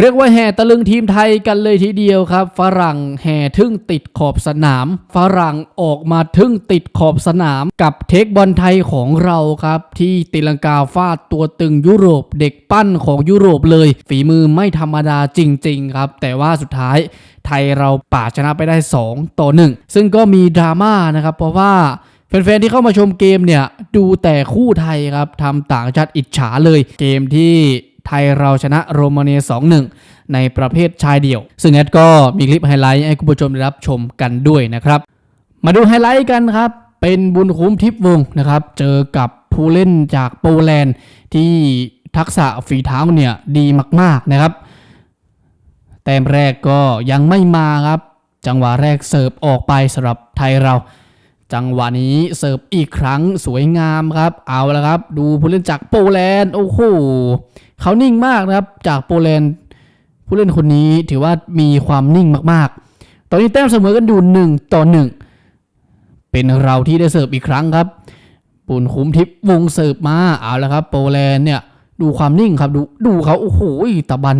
เรียกว่าแห่ตะลึงทีมไทยกันเลยทีเดียวครับ ฝรั่งแห่ทึ่งติดขอบสนาม ฝรั่งออกมาทึ่งติดขอบสนามกับเทคบอลไทยของเราครับ ที่ตีลังกาฟาดตัวตึงยุโรปเด็กปั้นของยุโรปเลย ฝีมือไม่ธรรมดาจริง ๆ ครับ แต่ว่าสุดท้ายไทยเราป่าชนะไปได้ 2 ต่อ 1 ซึ่งก็มีดราม่านะครับเพราะว่าแฟนๆที่เข้ามาชมเกมเนี่ยดูแต่คู่ไทยครับทำต่างชาติอิจฉาเลยเกมที่ ไทยเราชนะโรมาเนีย 2-1 ในประเภทชายเดี่ยว ซึ่งแอดก็มีคลิปไฮไลท์ให้คุณผู้ชมได้รับชมกันด้วยนะครับ มาดูไฮไลท์กันครับ เป็นบุญคุ้มทิพวงนะครับ เจอกับผู้เล่นจากโปแลนด์ที่ทักษะฝีเท้าเนี่ยดีมากๆนะครับ แต้มแรกก็ยังไม่มาครับ จังหวะแรกเสิร์ฟออกไปสำหรับไทยเรา จังหวะนี้เสิร์ฟอีกครั้งสวยงามครับ เอาละครับ ดูผู้เล่นจากโปแลนด์โอ้โหเขานิ่งมากนะครับ จากโปแลนด์ผู้เล่นคนนี้ถือว่ามีความนิ่งมากๆ ตอนนี้แต้มเสมอกันอยู่หนึ่งต่อหนึ่งเป็นเราที่ได้เสิร์ฟอีกครั้งครับ ปุนคุ้มทิพย์วงเสิร์ฟมาเอาละครับ โปแลนด์เนี่ยดูความนิ่งครับดูดูเขาโอ้โหตะบัน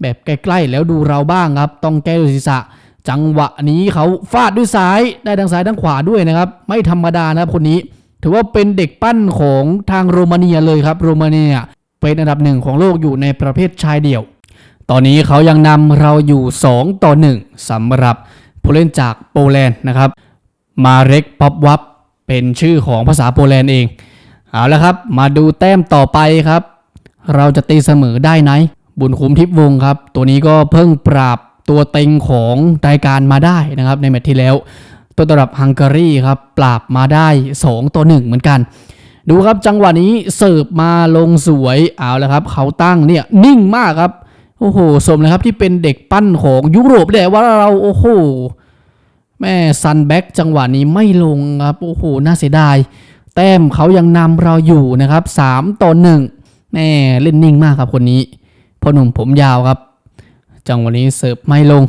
แบบใกล้ๆแล้วดูเราบ้างครับ ต้องแก้ด้วยศีรษะ จังหวะนี้เขาฟาดด้วยซ้ายได้ทั้งซ้ายทั้งขวาด้วยนะครับ ไม่ธรรมดานะครับคนนี้ ถือว่าเป็นเด็กปั้นของทางโรมาเนียเลยครับโรมาเนีย เป็นอันดับหนึ่งของโลกอยู่ในประเภทชายเดี่ยว ตอนนี้เขายังนำเราอยู่ 2 ต่อ 1สำหรับผู้เล่นจากโปแลนด์นะครับ มาเร็กป๊อปวับเป็นชื่อของภาษาโปแลนด์เอง เอาละครับ มาดูแต้มต่อไปครับ เราจะตีเสมอได้ไหมบุญคุ้มทิพวงครับ ตัวนี้ก็เพิ่งปราบตัวเต็งของรายการมาได้นะครับ ในแมตช์ที่แล้ว ตัวตรับฮังการีครับ ปราบมาได้ 2 ต่อ 1 เหมือนกัน ดูครับจังหวะนี้เสิร์ฟมาลงสวยเอาและครับ เขาตั้งเนี่ยนิ่งมากครับโอ้โหสมเลยครับที่เป็นเด็กปั้นของยุโรปเลยว่าเราโอ้โหแม่ซันแบ็กจังหวะนี้ไม่ลงครับโอ้โหน่าเสียดาย แต้มเขายังนำเราอยู่นะครับ3ต่อ1แม่เล่นนิ่งมากครับคนนี้พ่อหนุ่มผมยาวครับ จังหวะนี้เสิร์ฟไม่ลง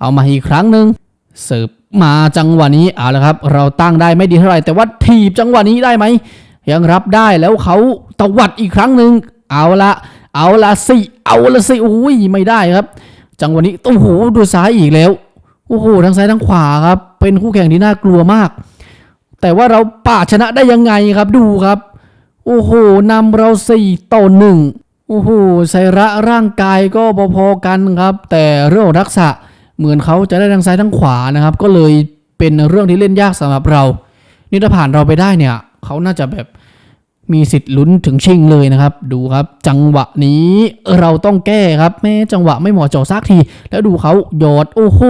เอามาอีกครั้งหนึ่งเสิร์ฟมาจังหวะนี้เอาละครับ เราตั้งได้ไม่ดีเท่าไหร่แต่ว่าถีบจังหวะนี้ได้ไหม ยังรับได้แล้วเขาตวัดอีกครั้งหนึ่งเอาละเอาละสิเอาละสิอุ้ยไม่ได้ครับ จังหวะนี้โอ้โหดูซ้ายอีกแล้วโอ้โหทั้งซ้ายทั้งขวาครับ เป็นคู่แข่งที่น่ากลัวมาก แต่ว่าเราป่าชนะได้ยังไงครับดูครับ โอ้โหนำเราสี่ต่อหนึ่งโอ้โหไซระร่างกายก็พอๆกันครับ แต่เรื่องของทักษะเหมือนเขาจะได้ทั้งซ้ายทั้งขวานะครับ ก็เลยเป็นเรื่องที่เล่นยากสำหรับเรา นี่ถ้าผ่านเราไปได้เนี่ย เขาน่าจะแบบมีสิทธิ์ลุ้นถึงชิงเลยนะครับ ดูครับจังหวะนี้เราต้องแก้ครับแม้จังหวะไม่เหมาะเจาะซักที แล้วดูเขาหยอดโอ้โห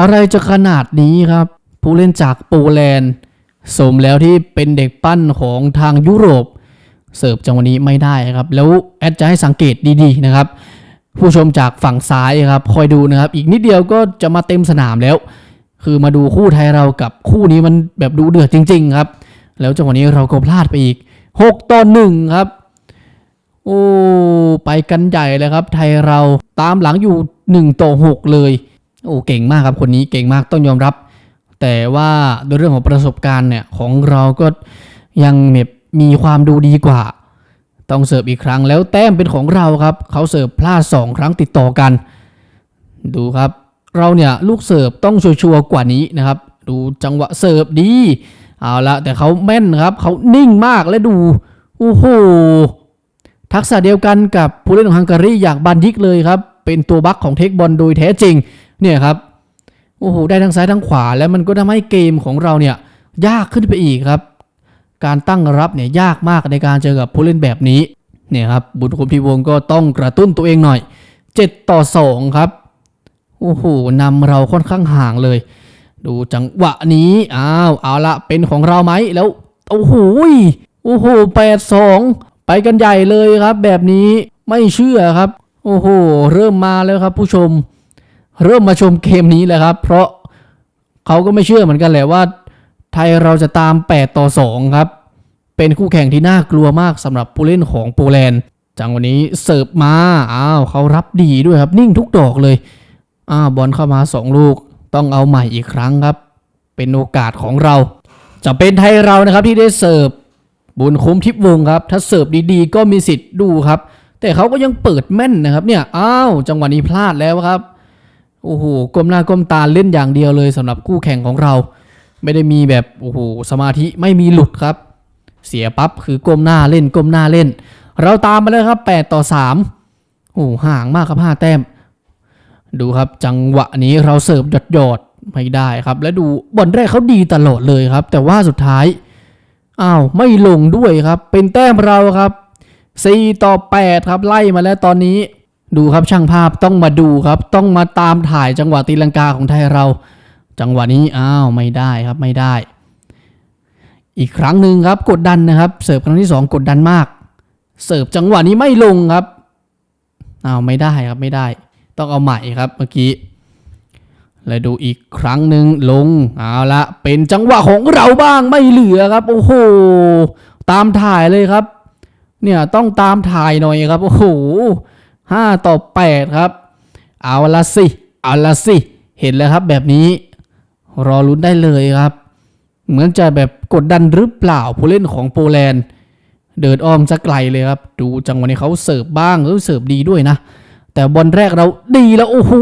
อะไรจะขนาดนี้ครับ ผู้เล่นจากโปแลนด์สมแล้วที่เป็นเด็กปั้นของทางยุโรป เสิร์ฟจังหวะนี้ไม่ได้ครับ แล้วแอดจะให้สังเกตดีๆนะครับ ผู้ชมจากฝั่งซ้ายครับคอยดูนะครับ อีกนิดเดียวก็จะมาเต็มสนามแล้ว คือมาดูคู่ไทยเรากับคู่นี้มันแบบดูเดือดจริง ๆ ครับ แล้วจังหวะนี้เราก็พลาดไปอีก 6 ต่อ 1 ครับ โอ้ ไปกันใหญ่เลยครับ ไทยเราตามหลังอยู่ 1 ต่อ 6 เลย โอ้ เก่งมากครับคนนี้เก่งมากต้องยอมรับ แต่ว่าโดยเรื่องของประสบการณ์เนี่ย ของเราก็ยังแบบมีความดูดีกว่า ต้องเสิร์ฟอีกครั้งแล้วแต้มเป็นของเราครับ เขาเสิร์ฟพลาด 2 ครั้งติดต่อกัน ดูครับ เราเนี่ยลูกเสิร์ฟต้องชัวร์กว่านี้นะครับ ดูจังหวะเสิร์ฟดี เอาละแต่เขาแม่นครับเขานิ่งมากและดูโอ้โหทักษะเดียวกันกับผู้เล่นของฮังการีอย่างบันยิกเลยครับ เป็นตัวบัคของเทคบอลโดยแท้จริงเนี่ยครับโอ้โหได้ทั้งซ้ายทั้งขวา แล้วมันก็ทำให้เกมของเราเนี่ยยากขึ้นไปอีกครับ การตั้งรับเนี่ยยากมากในการเจอกับผู้เล่นแบบนี้เนี่ยครับบุญคุณพิวงก็ต้องกระตุ้นตัวเองหน่อย 7 ต่อ 2 ครับโอ้โหนำเราค่อนข้างห่างเลย ดูจังหวะนี้อ้าวเอาละเป็นของเราไหมแล้วโอ้โหโอ้โหแปดสองไปกันใหญ่เลยครับ แบบนี้ไม่เชื่อครับ โอ้โห เริ่มมาแล้วครับ ผู้ชม เริ่มมาชมเกมนี้แล้วครับ เพราะเขาก็ไม่เชื่อเหมือนกันแหละว่า ไทยเราจะตาม 8 ต่อ 2 ครับ เป็นคู่แข่งที่น่ากลัวมากสำหรับผู้เล่นของโปแลนด์จังวันนี้เสิร์ฟมาอ้าวเขารับดีด้วยครับ นิ่งทุกดอกเลยอ้าวบอลเข้ามา 2 ลูก ต้องเอาใหม่อีกครั้งครับ เป็นโอกาสของเรา จะเป็นไทยเรานะครับที่ได้เสิร์ฟบุญคุ้มทิพวงครับ ถ้าเสิร์ฟดีๆ ก็มีสิทธิ์ดูครับ แต่เขาก็ยังเปิดแม่นนะครับ เนี่ยอ้าวจังหวะนี้พลาดแล้วครับโอ้โหก้มหน้าก้มตาเล่นอย่างเดียวเลยสำหรับคู่แข่งของเรา ไม่ได้มีแบบโอ้โหสมาธิไม่มีหลุดครับ เสียปั๊บคือก้มหน้าเล่นก้มหน้าเล่น เราตามมาแล้วครับ 8 ต่อ 3โอ้หห่างมากครับ5แต้ม ดูครับจังหวะนี้เราเสิร์ฟหยอดหยอดๆไม่ได้ครับ และดูบอลแรกเขาดีตลอดเลยครับ แต่ว่าสุดท้ายอ้าวไม่ลงด้วยครับ เป็นแต้มเราครับ 4 ต่อ 8 ครับไล่มาแล้วตอนนี้ดูครับช่างภาพต้องมาดูครับ ต้องมาตามถ่ายจังหวะตีลังกาของไทยเรา จังหวะนี้อ้าวไม่ได้ครับไม่ได้ อีกครั้งหนึ่งครับกดดันนะครับ เสิร์ฟครั้งที่สองกดดันมาก เสิร์ฟจังหวะนี้ไม่ลงครับอ้าวไม่ได้ครับไม่ได้ ต้องเอาใหม่ครับเมื่อกี้แล้วดูอีกครั้งหนึ่งลงเอาละเป็นจังหวะของเราบ้างไม่เหลือครับ โอ้โหตามถ่ายเลยครับ เนี่ยต้องตามถ่ายหน่อยครับ โอ้โหห้าต่อแปดครับ เอาละสิเอาละสิเห็นแล้วครับแบบนี้ รอลุ้นได้เลยครับ เหมือนจะแบบกดดันหรือเปล่าผู้เล่นของโปแลนด์ เดินอ้อมจะไกลเลยครับ ดูจังหวะนี้เขาเสิร์ฟบ้างเออเสิร์ฟดีด้วยนะ แต่บอลแรกเราดีแล้วโอ้โห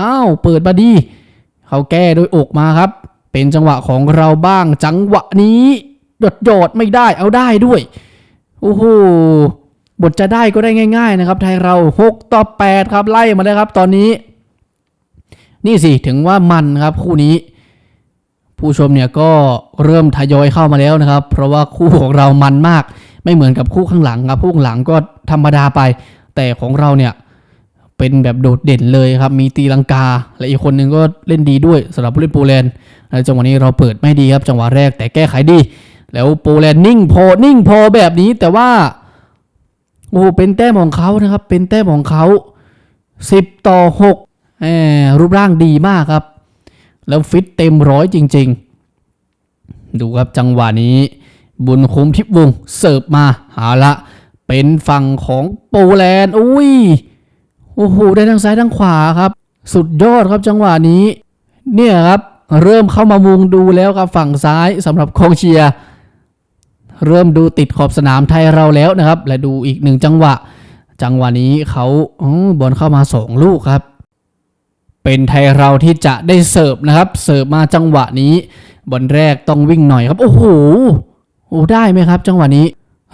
อ้าวเปิดมาดี เขาแก้โดยอกมาครับ เป็นจังหวะของเราบ้าง จังหวะนี้หยดหยดไม่ได้เอาได้ด้วย โอ้โหบทจะได้ก็ได้ง่าย ๆ นะครับ ไทยเรา 6 ต่อ 8 ครับ ไล่มาเลยครับ ตอนนี้ นี่สิถึงว่ามันครับคู่นี้ ผู้ชมเนี่ยก็เริ่มทยอยเข้ามาแล้วนะครับ เพราะว่าคู่ของเรามันมาก ไม่เหมือนกับคู่ข้างหลังครับคู่ข้างหลังก็ธรรมดาไป แต่ของเราเนี่ย เป็นแบบโดดเด่นเลยครับ มีตีลังกา และอีกคนหนึ่งก็เล่นดีด้วยสำหรับผู้เล่นโปแลนด์และจังหวะนี้เราเปิดไม่ดีครับ จังหวะแรกแต่แก้ไขดี แล้วโปแลนด์นิ่งพอนิ่งพอแบบนี้แต่ว่าโอ้เป็นแต้มของเขานะครับ เป็นแต้มของเขา 10 ต่อ6แหมรูปร่างดีมากครับ แล้วฟิตเต็มร้อยจริง ๆ ดูครับจังหวะนี้ บุญคุ้มทิพวงเสิร์ฟมาเอาละ เป็นฝั่งของโปแลนด์อุ้ย โอ้โหได้ทั้งซ้ายทั้งขวาครับ สุดยอดครับจังหวะนี้ เนี่ยครับเริ่มเข้ามามุงดูแล้วครับฝั่งซ้ายสำหรับกองเชียร์เริ่มดูติดขอบสนามไทยเราแล้วนะครับ และดูอีกหนึ่งจังหวะ จังหวะนี้เขาอบอลเข้ามาสองลูกครับ เป็นไทยเราที่จะได้เสิร์ฟนะครับ เสิร์ฟมาจังหวะนี้บอลแรกต้องวิ่งหน่อยครับ โอ้โหโอ้ได้ไหมครับ จังหวะนี้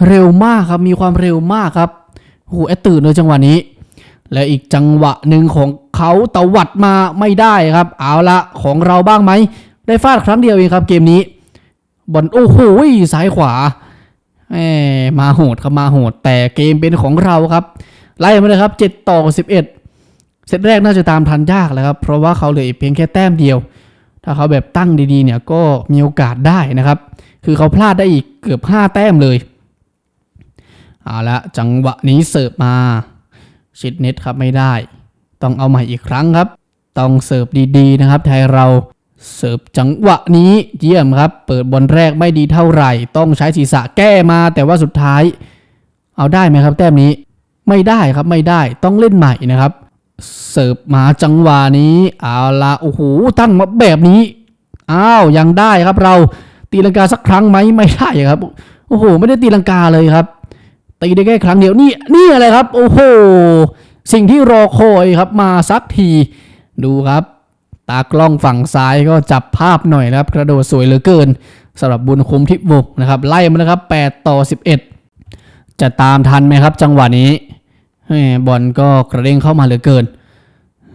เร็วมากครับมีความเร็วมากครับโอ้โหแอดตื่นเลยจังหวะนี้ และอีกจังหวะหนึ่งของเขาตวัดมาไม่ได้ครับ เอาละของเราบ้างไหม ได้ฟาดครั้งเดียวเองครับเกมนี้บอลโอ้โหซ้ายขวาแหมมาโหดครับมาโหด แต่เกมเป็นของเราครับไล่มาเลยครับ7ต่อ11เซตแรกน่าจะตามทันยากแล้วครับ เพราะว่าเขาเหลืออีกเพียงแค่แต้มเดียว ถ้าเขาแบบตั้งดีๆเนี่ยก็มีโอกาสได้นะครับ คือเขาพลาดได้อีกเกือบ 5 แต้มเลยเอาละจังหวะนี้เสิร์ฟมา ชิดเน็ตครับไม่ได้ ต้องเอาใหม่อีกครั้งครับ ต้องเสิร์ฟดีๆนะครับ ไทยเราเสิร์ฟจังหวะนี้เยี่ยมครับ เปิดบอลแรกไม่ดีเท่าไหร่ ต้องใช้ศีรษะแก้มาแต่ว่าสุดท้าย เอาได้ไหมครับแต้มนี้ไม่ได้ครับไม่ได้ต้องเล่นใหม่นะครับ เสิร์ฟมาจังหวะนี้เอาละโอ้โหตั้งมาแบบนี้อ้าวยังได้ครับเราตีลังกาสักครั้งไหมไม่ได้ครับโอ้โห ไม่ได้ตีลังกาเลยครับ ตีได้แค่ครั้งเดียวนี่นี่อะไรครับ โอ้โห สิ่งที่รอคอยครับมาสักที ดูครับ ตากล้องฝั่งซ้ายก็จับภาพหน่อยนะครับ กระโดดสวยเหลือเกินสำหรับบุญคุ้มทิพย์วงศ์นะครับ ไล่มาแล้วครับ 8 ต่อ 11 จะตามทันไหมครับ จังหวะนี้บอลก็กระเด้งเข้ามาเหลือเกิน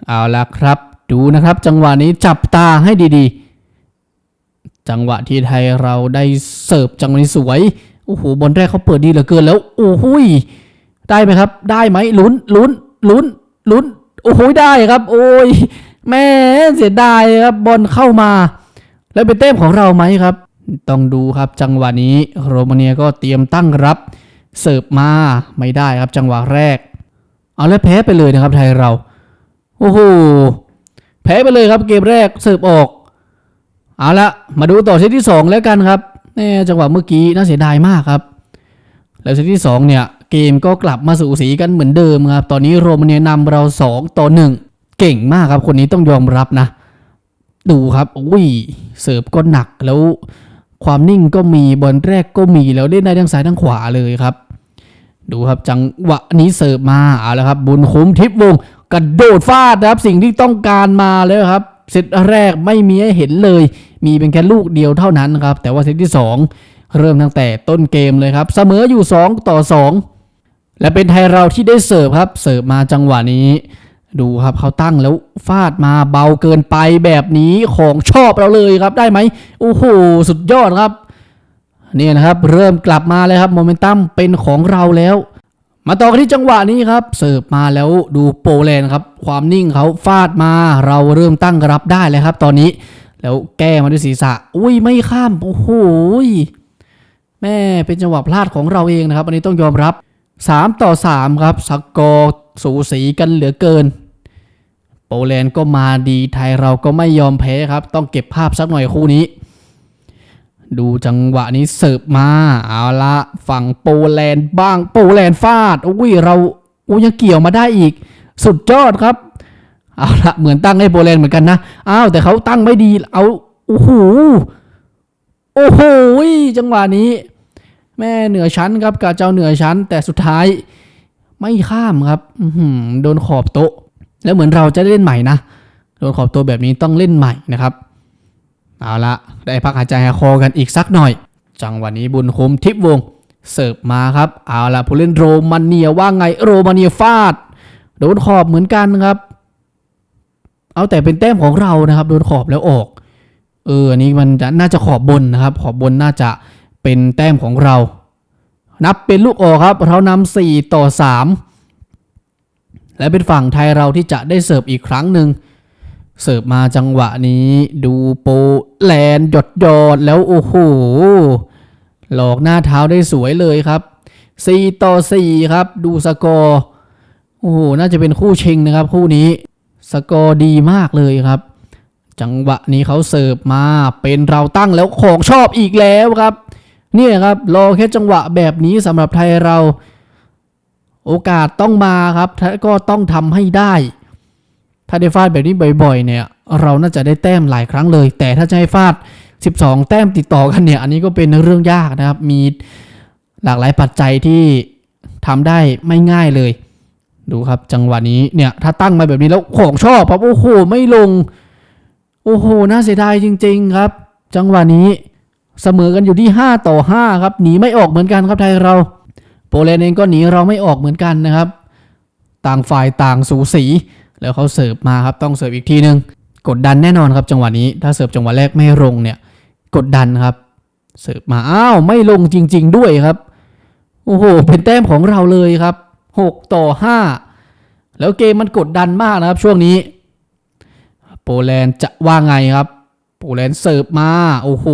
เอาละครับ ดูนะครับ จังหวะนี้จับตาให้ดีๆ จังหวะที่ไทยเราได้เสิร์ฟจังหวะนี้สวย โอ้โหบอลแรกเขาเปิดดีเหลือเกินแล้วโอ้โหได้ไหมครับ ได้ไหมลุ้นลุ้นลุ้นลุ้นโอ้โหได้ครับ โอ้ยแม่เสียดายครับบอลเข้ามา แล้วเป็นเต้มของเราไหมครับ ต้องดูครับจังหวะนี้โรมาเนียก็เตรียมตั้งรับเสิร์ฟมาไม่ได้ครับจังหวะแรก เอาแล้วแพ้ไปเลยนะครับไทยเราโอ้โหแพ้ไปเลยครับเกมแรกเสิร์ฟออก เอาละมาดูต่อเซตที่ 2 แล้วกันครับ แน่จังหวะเมื่อกี้น่าเสียดายมากครับ แล้วเซตที่ 2 เนี่ย เกมก็กลับมาสู่สีกันเหมือนเดิมครับ ตอนนี้โรมาเนียนำเรา 2 ต่อ 1 เก่งมากครับ คนนี้ต้องยอมรับนะ ดูครับอุ้ยเสิร์ฟก็หนักแล้วความนิ่งก็มีบอลแรกก็มีแล้วเล่นได้ทั้งซ้ายทั้งขวาเลยครับ ดูครับจังหวะนี้เสิร์ฟมาเอาละครับ บุญคุ้มทิพวงกระโดดฟาดนะครับ สิ่งที่ต้องการมาแล้วครับเซตแรกไม่มีให้เห็นเลย มีเป็นแค่ลูกเดียวเท่านั้นนะครับ แต่ว่าเซตที่ 2 เริ่มตั้งแต่ต้นเกมเลยครับ เสมออยู่ 2 ต่อ 2 และเป็นไทยเราที่ได้เสิร์ฟครับเสิร์ฟมาจังหวะนี้ ดูครับเขาตั้งแล้วฟาดมาเบาเกินไปแบบนี้ของชอบเราเลยครับได้ไหมโอ้โหสุดยอดครับเนี่ยนะครับเริ่มกลับมาเลยครับโมเมนตัมเป็นของเราแล้ว มาต่อกันที่จังหวะนี้ครับเสิร์ฟมาแล้วดูโปแลนด์ครับความนิ่งเขาฟาดมาเราเริ่มตั้งรับได้เลยครับ ตอนนี้ แล้วแก้มาด้วยศีรษะ อุ้ยไม่ข้าม โอ้โหแม่เป็นจังหวะพลาดของเราเองนะครับ อันนี้ต้องยอมรับ 3 ต่อ 3 ครับสกอร์สูสีกันเหลือเกิน โปแลนด์ก็มาดีไทยเราก็ไม่ยอมแพ้ครับ ต้องเก็บภาพสักหน่อยคู่นี้ ดูจังหวะนี้เสิร์ฟมา เอาละฝั่งโปแลนด์บ้างโปแลนด์ฟาดอุ้ยเราอุ้ยยังเกี่ยวมาได้อีก สุดยอดครับ เอาละเหมือนตั้งให้โปแลนด์เหมือนกันนะอ้าวแต่เขาตั้งไม่ดีเอาโอ้โหโอ้โหจังหวะนี้ แม่เหนือชั้นครับกับเจ้าเหนือชั้น แต่สุดท้ายไม่ข้ามครับโดนขอบโต๊ะ แล้วเหมือนเราจะได้เล่นใหม่นะโดนขอบโต๊ะแบบนี้ต้องเล่นใหม่นะครับเอาละได้พักหายใจหายคอกันอีกสักหน่อย จังหวะนี้บุญคมทิพวงเสิร์ฟมาครับเอาละผู้เล่นโรมาเนียว่าไงโรมาเนียฟาด โดนขอบเหมือนกันครับ เอาแต่เป็นแต้มของเรานะครับ โดนขอบแล้วออก เอออันนี้มันจะน่าจะขอบบนนะครับ ขอบบนน่าจะเป็นแต้มของเรา นับเป็นลูกออกครับ เรานำสี่ต่อสามและเป็นฝั่งไทยเราที่จะได้เสิร์ฟอีกครั้งหนึ่งเสิร์ฟมาจังหวะนี้ ดูโปแลนด์หยดหยอดแล้วโอ้โหหลอกหน้าเท้าได้สวยเลยครับ 4 ต่อ 4 ครับ ดูสกอร์ โอ้โห น่าจะเป็นคู่ชิงนะครับ คู่นี้ สกอร์ดีมากเลยครับ จังหวะนี้เขาเสิร์ฟมาเป็นเราตั้งแล้วของชอบอีกแล้วครับ เนี่ยครับรอแค่จังหวะแบบนี้สำหรับไทยเรา โอกาสต้องมาครับและก็ต้องทำให้ได้ ถ้าได้ฟาดแบบนี้บ่อยๆ เนี่ย เราน่าจะได้แต้มหลายครั้งเลย แต่ถ้าจะให้ฟาด 12 แต้มติดต่อกันเนี่ย อันนี้ก็เป็นเรื่องยากนะครับมีหลากหลายปัจจัยที่ทำได้ไม่ง่ายเลย ดูครับจังหวะนี้เนี่ยถ้าตั้งมาแบบนี้แล้วของชอบครับโอ้โหไม่ลง โอ้โหน่าเสียดายจริง ๆ ครับ จังหวะนี้เสมอกันอยู่ที่ 5 ต่อ 5 ครับหนีไม่ออกเหมือนกันครับไทยเรา โปแลนด์เองก็หนีเราไม่ออกเหมือนกันนะครับ ต่างฝ่ายต่างสูสี แล้วเขาเสิร์ฟมาครับต้องเสิร์ฟอีกทีนึง กดดันแน่นอนครับจังหวะนี้ถ้าเสิร์ฟจังหวะแรกไม่ลงเนี่ยกดดันครับ เสิร์ฟมาอ้าวไม่ลงจริง ๆ ด้วยครับโอ้โหเป็นแต้มของเราเลยครับ 6 ต่อ 5 แล้วเกมมันกดดันมากนะครับช่วงนี้ โปแลนด์จะว่าไงครับ โปแลนด์เสิร์ฟมา โอ้โห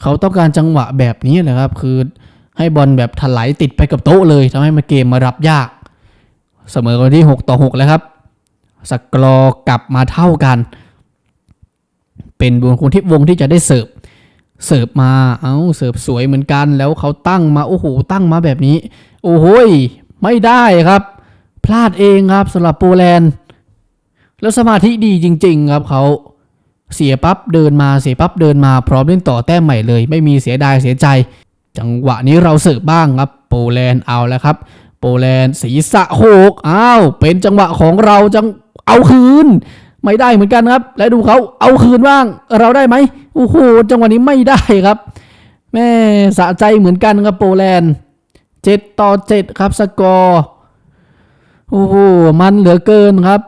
เขาต้องการจังหวะแบบนี้แหละครับ คือให้บอลแบบถลายติดไปกับโต๊ะเลยทำให้มาเกมมารับยาก เสมอกันที่ 6 ต่อ 6 แล้วครับ สกรอกลับมาเท่ากัน เป็นบุญคุณทิพย์วงที่จะได้เสิร์ฟเสิร์ฟมา เอา้า เสิร์ฟสวยเหมือนกัน แล้วเขาตั้งมา โอ้โห ตั้งมาแบบนี้ โอ้โหไม่ได้ครับ พลาดเองครับสำหรับโปแลนด์ แล้วสมาธิดีจริง ๆ ครับเขาเสียปั๊บเดินมาเสียปั๊บเดินมาพร้อมเล่นต่อแต้มใหม่เลย ไม่มีเสียดายเสียใจ จังหวะนี้เราเสิร์ฟบ้างครับ โปแลนด์เอาแล้วครับ โปแลนด์ศีรษะโขกอ้าวเป็นจังหวะของเราจังเอาคืน ไม่ได้เหมือนกันครับ และดูเขาเอาคืนบ้าง เราได้ไหมโอ้โหจังหวะนี้ไม่ได้ครับแม่สะใจเหมือนกันครับโปแลนด์ เจ็ดต่อเจ็ดครับสกอร์โอ้โหมันเหลือเกินครับ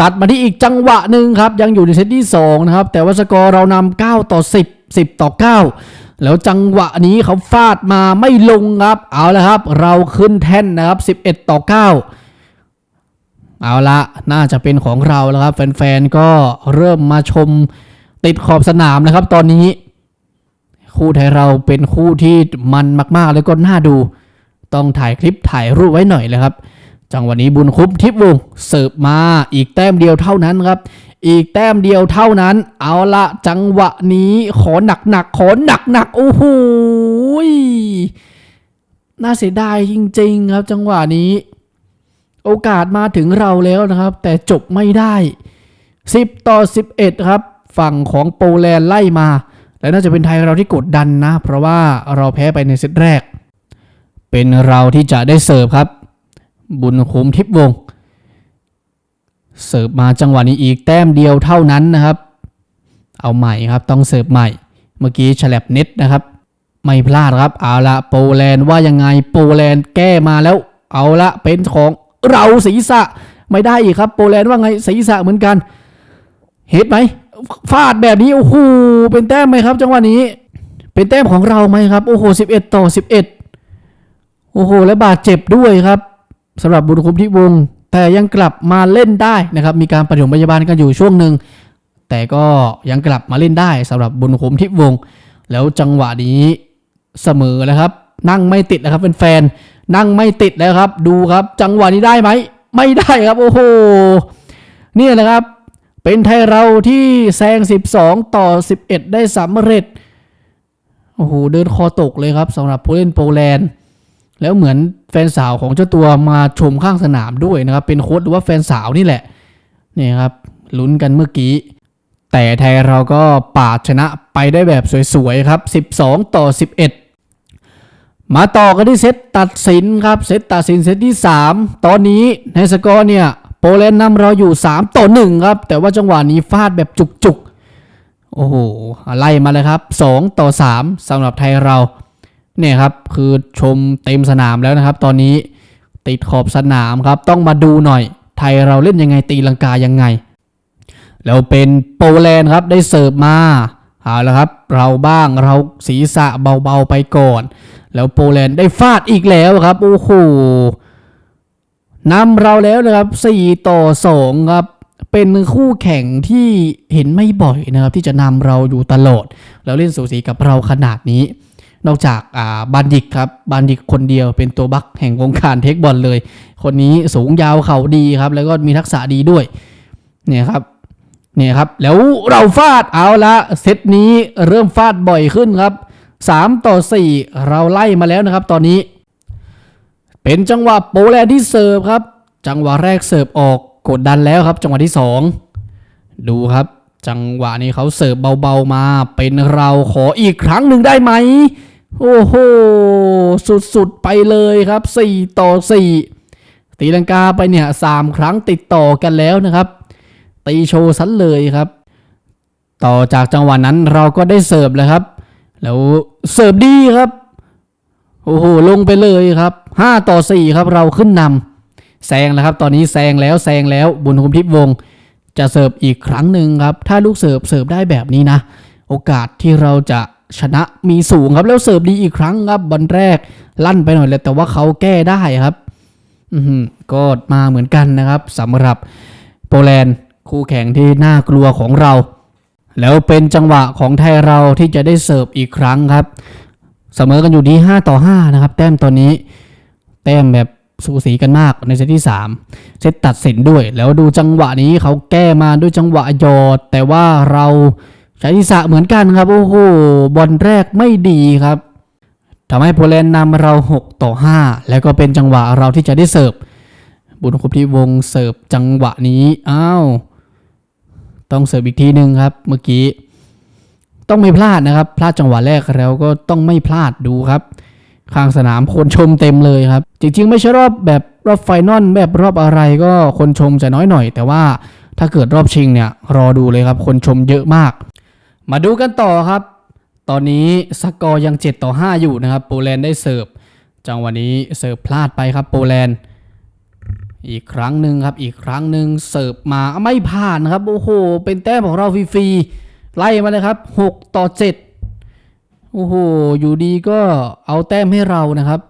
ตัดมาที่อีกจังหวะหนึ่งครับ ยังอยู่ในเซตที่2นะครับ แต่ว่าสกอร์เรานำ9ต่อ 10 10 ต่อ 9 แล้วจังหวะนี้เขาฟาดมาไม่ลงครับ เอาละครับ เราขึ้นแท่นนะครับ 11 ต่อ 9 เอาละน่าจะเป็นของเราแล้วครับ แฟนๆ ก็เริ่มมาชมติดขอบสนามนะครับ ตอนนี้ คู่ไทยเราเป็นคู่ที่มันมากๆ แล้วก็น่าดู ต้องถ่ายคลิปถ่ายรูปไว้หน่อยเลยครับ จังหวะนี้บุญคุ้มทิพวงเสิร์ฟมาอีกแต้มเดียวเท่านั้นครับ อีกแต้มเดียวเท่านั้น เอาละจังหวะนี้ขอหนักหนักขอหนักหนักโอ้โหยน่าเสียดายจริง ๆ ครับ จังหวะนี้ โอกาสมาถึงเราแล้วนะครับ แต่จบไม่ได้ 10 ต่อ 11 ครับ ฝั่งของโปแลนด์ไล่มา และน่าจะเป็นไทยเราที่กดดันนะ เพราะว่าเราแพ้ไปในเซตแรก เป็นเราที่จะได้เสิร์ฟครับ บุญคุ้มทิพวง เสิร์ฟมาจังหวะนี้อีกแต้มเดียวเท่านั้นนะครับ เอาใหม่ครับต้องเสิร์ฟใหม่ เมื่อกี้ฉลับเน็ตนะครับ ไม่พลาดครับเอาละโปแลนด์ว่ายังไงโปแลนด์แก้มาแล้ว เอาละเป็นของเราศีรษะไม่ได้อีกครับ โปแลนด์ว่าไงศีรษะเหมือนกันเห็นไหมฟาดแบบนี้โอ้โหเป็นแต้มไหมครับ จังหวะนี้ เป็นแต้มของเราไหมครับโอ้โห11 ต่อ 11 โอ้โห และบาดเจ็บด้วยครับสำหรับบุญคุมที่วง แต่ยังกลับมาเล่นได้นะครับ มีการปฐมพยาบาลกันอยู่ช่วงหนึ่ง แต่ก็ยังกลับมาเล่นได้สำหรับบุญคุมทิพวง แล้วจังหวะนี้เสมอแล้วครับ นั่งไม่ติดนะครับเป็นแฟนๆนั่งไม่ติดแล้วครับ ดูครับ จังหวะนี้ได้ไหม ไม่ได้ครับ โอ้โหเนี่ยแหละครับ เป็นไทยเราที่แซง 12 ต่อ 11 ได้สำเร็จโอ้โหเดินคอตกเลยครับสำหรับผู้เล่นโปแลนด์ แล้วเหมือนแฟนสาวของเจ้าตัวมาชมข้างสนามด้วยนะครับ เป็นโค้ชหรือว่าแฟนสาวนี่แหละนี่ครับลุ้นกันเมื่อกี้ แต่ไทยเราก็ปาดชนะไปได้แบบสวยๆครับ 12 ต่อ 11 มาต่อกันที่เซตตัดสินครับเซตตัดสินเซตที่ 3 ตอนนี้ในสกอร์เนี่ยโปแลนด์นำเราอยู่ 3 ต่อ 1 ครับ แต่ว่าจังหวะนี้ฟาดแบบจุกๆ โอ้โหไล่มาเลยครับ 2 ต่อ 3สำหรับไทยเรา เนี่ยครับคือชมเต็มสนามแล้วนะครับ ตอนนี้ติดขอบสนามครับ ต้องมาดูหน่อย ไทยเราเล่นยังไงตีลังกายังไง แล้วเป็นโปแลนด์ครับได้เสิร์ฟมาเอาละครับ เราบ้างเราศีรษะเบาๆไปก่อน แล้วโปแลนด์ได้ฟาดอีกแล้วครับโอ้โหนำเราแล้วนะครับ 4 ต่อ 2 ครับ เป็นคู่แข่งที่เห็นไม่บ่อยนะครับ ที่จะนำเราอยู่ตลอด แล้วเล่นสูสีกับเราขนาดนี้ นอกจากาบันดิกครับบันดิกคนเดียวเป็นตัวบัคแห่งวงการเทคบอลเลย คนนี้สูงยาวเข่าดีครับ แล้วก็มีทักษะดีด้วยเนี่ยครับเนี่ยครับ แล้วเราฟาดเอาละเซตนี้เริ่มฟาดบ่อยขึ้นครับ 3 ต่อ 4 เราไล่มาแล้วนะครับ ตอนนี้ เป็นจังหวะโปแลนด์ที่เสิร์ฟครับ จังหวะแรกเสิร์ฟออกกดดันแล้วครับ จังหวะที่ 2 ดูครับ จังหวะนี้เขาเสิร์ฟเบาๆมา เป็นเราขออีกครั้งหนึ่งได้ไหม โอ้โห สุดๆ ไปเลยครับ 4 ต่อ 4 ตีลังกาไปเนี่ย3ครั้งติดต่อกันแล้วนะครับ ตีโชว์สันเลยครับ ต่อจากจังหวะนั้นเราก็ได้เสิร์ฟแล้วครับ แล้วเสิร์ฟดีครับ โอ้โห ลงไปเลยครับ 5 ต่อ 4 ครับเราขึ้นนำแซงแล้วครับ ตอนนี้แซงแล้วแซงแล้วบุญคุมทิพย์วงศ์ จะเสิร์ฟอีกครั้งหนึ่งครับ ถ้าลูกเสิร์ฟเสิร์ฟได้แบบนี้นะ โอกาสที่เราจะชนะมีสูงครับ แล้วเสิร์ฟดีอีกครั้งครับบอลแรกลั่นไปหน่อยเลยแต่ว่าเขาแก้ได้ครับก็มาเหมือนกันนะครับสำหรับโปแลนด์คู่แข่งที่น่ากลัวของเรา แล้วเป็นจังหวะของไทยเราที่จะได้เสิร์ฟอีกครั้งครับ เสมอกันอยู่ที่ 5 ต่อ 5 นะครับ แต้มตอนนี้ แต้มแบบ สูสีกันมากในเซตที่ 3 เซตตัดสินด้วย แล้วดูจังหวะนี้เขาแก้มาด้วยจังหวะยอด แต่ว่าเราใช้ทิศะเหมือนกันครับ โอ้โหบอลแรกไม่ดีครับทำให้โปแลนด์นำเรา 6 ต่อ 5 แล้วก็เป็นจังหวะเราที่จะได้เสิร์ฟ บุญคุปที่วงเสิร์ฟจังหวะนี้ อ้าว ต้องเสิร์ฟอีกทีหนึ่งครับ เมื่อกี้ ต้องไม่พลาดนะครับ พลาดจังหวะแรกแล้วก็ต้องไม่พลาดดูครับ ข้างสนามคนชมเต็มเลยครับ จริงๆ ไม่ใช่รอบแบบรอบไฟนอลแบบรอบอะไรก็คนชมจะน้อยหน่อย แต่ว่าถ้าเกิดรอบชิงเนี่ยรอดูเลยครับ คนชมเยอะมาก มาดูกันต่อครับ ตอนนี้สกอร์ยัง 7 ต่อ 5 อยู่นะครับ โปแลนด์ได้เสิร์ฟจังหวะนี้เสิร์ฟพลาดไปครับโปแลนด์อีกครั้งหนึ่งครับอีกครั้งหนึ่งเสิร์ฟมาไม่ผ่านครับโอ้โหเป็นแต้มของเราฟรีๆไล่มาเลยครับ 6 ต่อ 7 โอ้โห อยู่ดีก็เอาแต้มให้เรานะครับ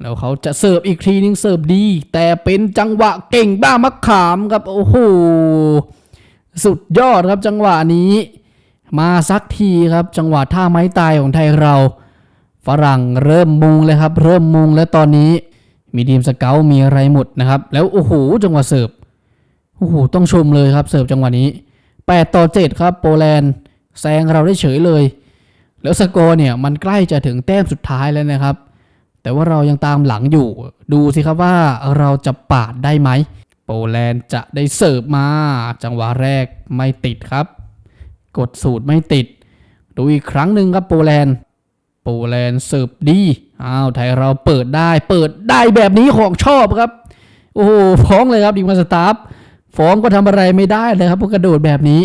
แล้วเขาจะเสิร์ฟอีกทีนึงเสิร์ฟดี แต่เป็นจังหวะเก่งบ้ามะขามครับ โอ้โห สุดยอดครับจังหวะนี้ มาสักทีครับ จังหวะท่าไม้ตายของไทยเรา ฝรั่งเริ่มมุงเลยครับ เริ่มมุงแล้วตอนนี้ มีทีมสเกลมีอะไรหมดนะครับ แล้วโอ้โห จังหวะเสิร์ฟ โอ้โห ต้องชมเลยครับเสิร์ฟจังหวะนี้8ต่อ7ครับ โปแลนด์แซงเราได้เฉยเลย แล้วสกอร์เนี่ยมันใกล้จะถึงแต้มสุดท้ายแล้วนะครับ แต่ว่าเรายังตามหลังอยู่ ดูสิครับว่าเราจะปาดได้ไหม โปแลนด์จะได้เสิร์ฟมา จังหวะแรกไม่ติดครับ กดสูตรไม่ติด ดูอีกครั้งหนึ่งครับโปแลนด์โปแลนด์เสิร์ฟดีอ้าวไทยเราเปิดได้ เปิดได้แบบนี้ของชอบครับ โอ้โหฟ้องเลยครับดิมาสตาฟฟ้องก็ทำอะไรไม่ได้เลยครับเพราะกระโดดแบบนี้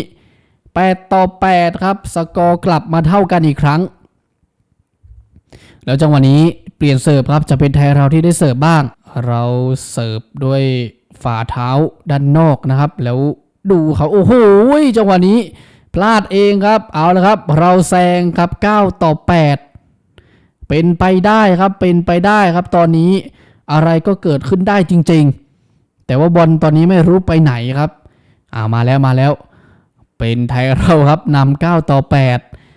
8 ต่อ 8 ครับ สกอร์กลับมาเท่ากันอีกครั้ง แล้วจังหวะนี้เปลี่ยนเสิร์ฟครับจะเป็นไทยเราที่ได้เสิร์ฟบ้าง เราเสิร์ฟด้วยฝ่าเท้าด้านนอกนะครับ แล้วดูเขาโอ้โหจังหวะนี้ พลาดเองครับเอาละครับ เราแซงครับ 9 ต่อ 8 เป็นไปได้ครับเป็นไปได้ครับตอนนี้อะไรก็เกิดขึ้นได้จริง ๆ แต่ว่าบอลตอนนี้ไม่รู้ไปไหนครับอ่ามาแล้วมาแล้ว เป็นไทยเราครับนำ9ต่อ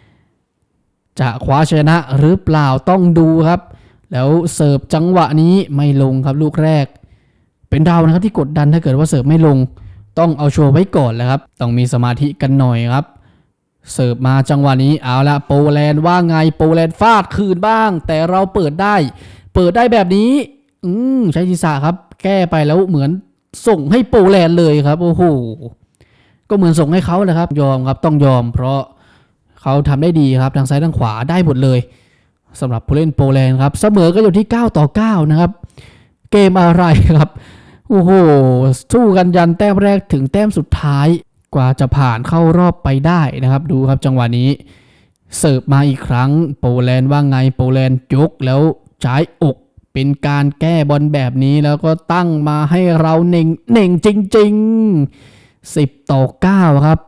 8 จะคว้าชนะหรือเปล่าต้องดูครับ แล้วเสิร์ฟจังหวะนี้ไม่ลงครับลูกแรก เป็นดาวนะครับที่กดดันถ้าเกิดว่าเสิร์ฟไม่ลง ต้องเอาโชว์ไว้ก่อนแหล้วครับ ต้องมีสมาธิกันหน่อยครับ เสิร์ฟมาจังหวะนี้เอาละโปแลนด์ว่าไงโปแลนด์ฟาดคืนบ้าง แต่เราเปิดได้ เปิดได้แบบนี้ อืมใช้ศีรษะครับ แก้ไปแล้วเหมือนส่งให้โปแลนด์เลยครับโอ้โห ก็เหมือนส่งให้เขาแหละครับ ยอมครับต้องยอม เพราะเขาทำได้ดีครับทางซ้ายทางขวาได้หมดเลยสำหรับผู้เล่นโปแลนด์ครับ เสมอก็อยู่ที่ 9 ต่อ 9 นะครับ เกมอะไรครับโอ้โหสู้กันยันแต้มแรกถึงแต้มสุดท้ายกว่าจะผ่านเข้ารอบไปได้นะครับ ดูครับจังหวะนี้เสิร์ฟมาอีกครั้งโปแลนด์ว่าไงโปแลนด์ยกแล้วจ่ายอกเป็นการแก้บอลแบบนี้แล้วก็ตั้งมาให้เราเน่งเน่งจริง ๆ 10 ต่อ 9 ครับ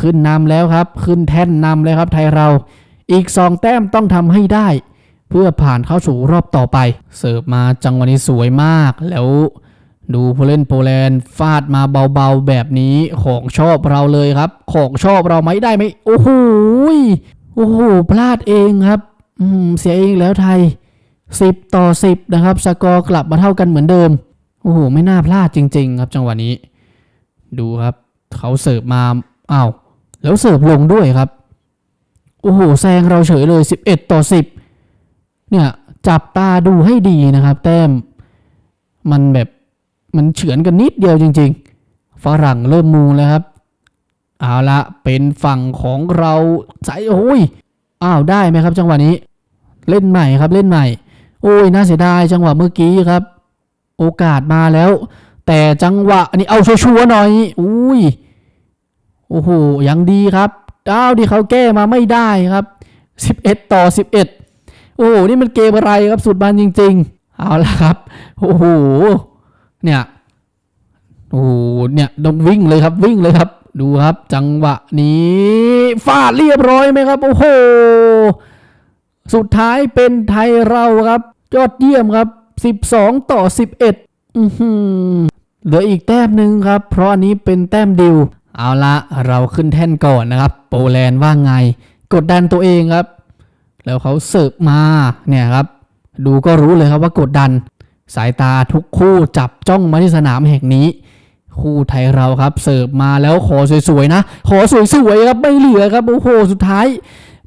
ขึ้นนำแล้วครับ ขึ้นแท่นนำเลยครับไทยเรา อีก 2 แต้มต้องทำให้ได้ เพื่อผ่านเข้าสู่รอบต่อไป เสิร์ฟมาจังหวะนี้สวยมาก แล้วดูผู้เล่นโปแลนด์ฟาดมาเบาๆแบบนี้ของชอบเราเลยครับ ของชอบเราไหมได้ไหมโอ้โหโอ้โหพลาดเองครับอืเสียเองแล้วไทย 10 ต่อ 10 นะครับ สกอร์กลับมาเท่ากันเหมือนเดิม โอ้โห ไม่น่าพลาดจริง ๆ ครับจังหวะนี้ ดูครับ เขาเสิร์ฟมาอ้าวแล้วเสิร์ฟลงด้วยครับ โอ้โหแซงเราเฉยเลย 11 ต่อ 10 เนี่ย จับตาดูให้ดีนะครับ แต้ม มันแบบมันเฉือนกันนิดเดียวจริง ๆ ฝรั่งเริ่มมูแล้วครับ เอาละเป็นฝั่งของเราใส่โอ้ยอ้าวได้ไหมครับ จังหวะนี้ เล่นใหม่ครับเล่นใหม่ โอ้ยน่าเสียดายจังหวะเมื่อกี้ครับ โอกาสมาแล้ว แต่จังหวะอันนี้เอาชัวร์หน่อย อุ้ย โอ้โห ยังดีครับดาวที่เขาแก้มาไม่ได้ครับ 11 ต่อ 11 โอ้โห นี่มันเกมอะไรครับสุดมันจริง ๆ เอาละครับ โอ้โห เนี่ย โอ้โห เนี่ยต้องวิ่งเลยครับ วิ่งเลยครับ ดูครับ จังหวะนี้ฟาดเรียบร้อยไหมครับ โอ้โห สุดท้ายเป็นไทยเราครับ ยอดเยี่ยมครับ 12 ต่อ 11อือหือ เหลืออีกแต้มหนึ่งครับ เพราะอันนี้เป็นแต้มดิว เอาละเราขึ้นแท่นก่อนนะครับ โปแลนด์ว่าไง กดดันตัวเองครับ แล้วเขาเสิร์ฟมาเนี่ยครับ ดูก็รู้เลยครับว่ากดดัน สายตาทุกคู่จับจ้องมาที่สนามแห่งนี้ คู่ไทยเราครับ เสิร์ฟมาแล้วขอสวยๆนะ ขอสวยๆครับไม่เหลือครับโอ้โหสุดท้าย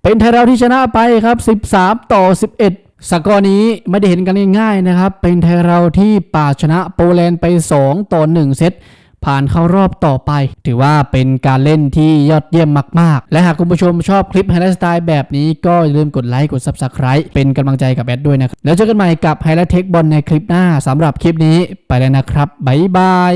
เป็นไทยเราที่ชนะไปครับ 13 ต่อ 11 สกอร์นี้ไม่ได้เห็นกันง่ายๆนะครับ เป็นไทยเราที่ป่าชนะโปแลนด์ไป 2 ต่อ 1 เซตผ่านเข้ารอบต่อไป ถือว่าเป็นการเล่นที่ยอดเยี่ยมมาก ๆ และหากคุณผู้ชมชอบคลิปไฮไลท์สไตล์แบบนี้ก็อย่าลืมกดไลค์กด Subscribe เป็นกำลังใจกับแอดด้วยนะครับ แล้วเจอกันใหม่กับไฮไลท์เทคบอลในคลิปหน้าสำหรับคลิปนี้ไปแล้วนะครับ บ๊ายบาย